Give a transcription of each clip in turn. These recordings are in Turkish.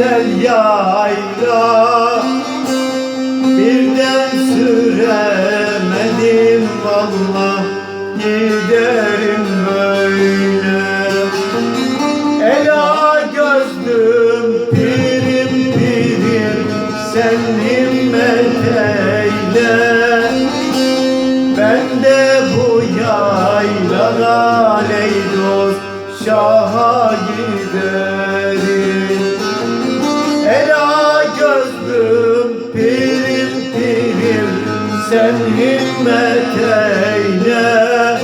güzel yayla Birden süremedim valla giderim. Sen himmet eyle.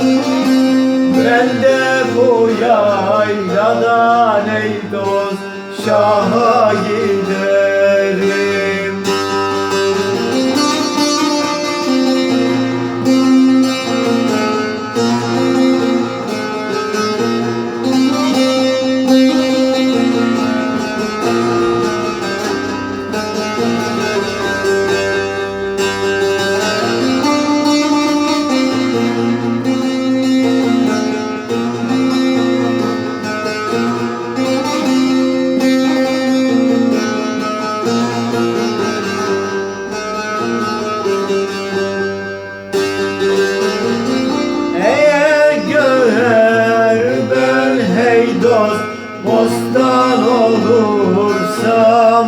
Ben de bu yayladan ey dost şaha dost bostan olursam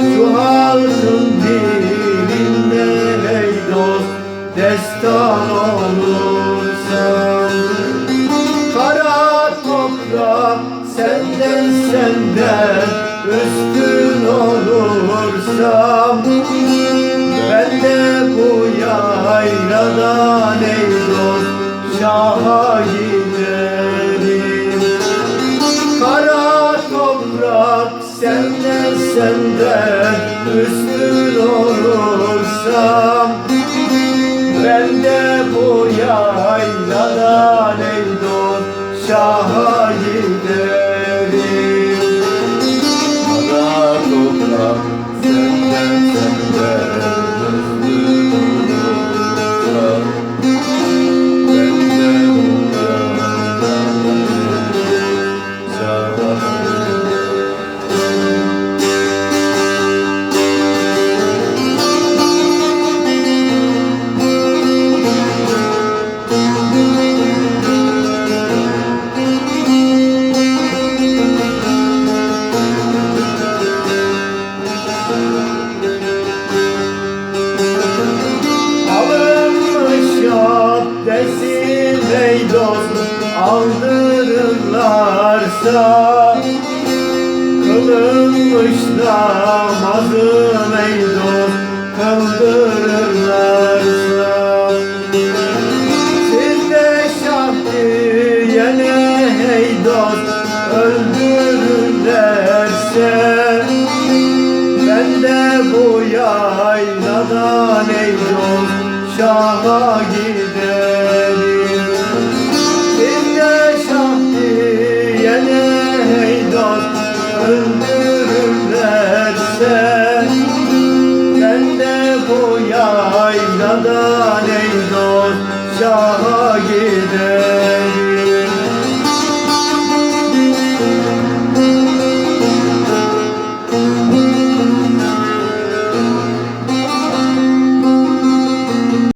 Şu halkın dilinde hey dost destan olursam Kara toprak senden senden üstün olursam ben de bu yayladan ey dost şaha senden üstün olursam Ben de bu yayladan ey dost şaha Kılınmış namazın ey dost kıldırırlarsa Sizde şah diyene ey dost öldürürlerse ben de bu yayladan ey dost şaha giderim öldürürlerse Ben de yayladan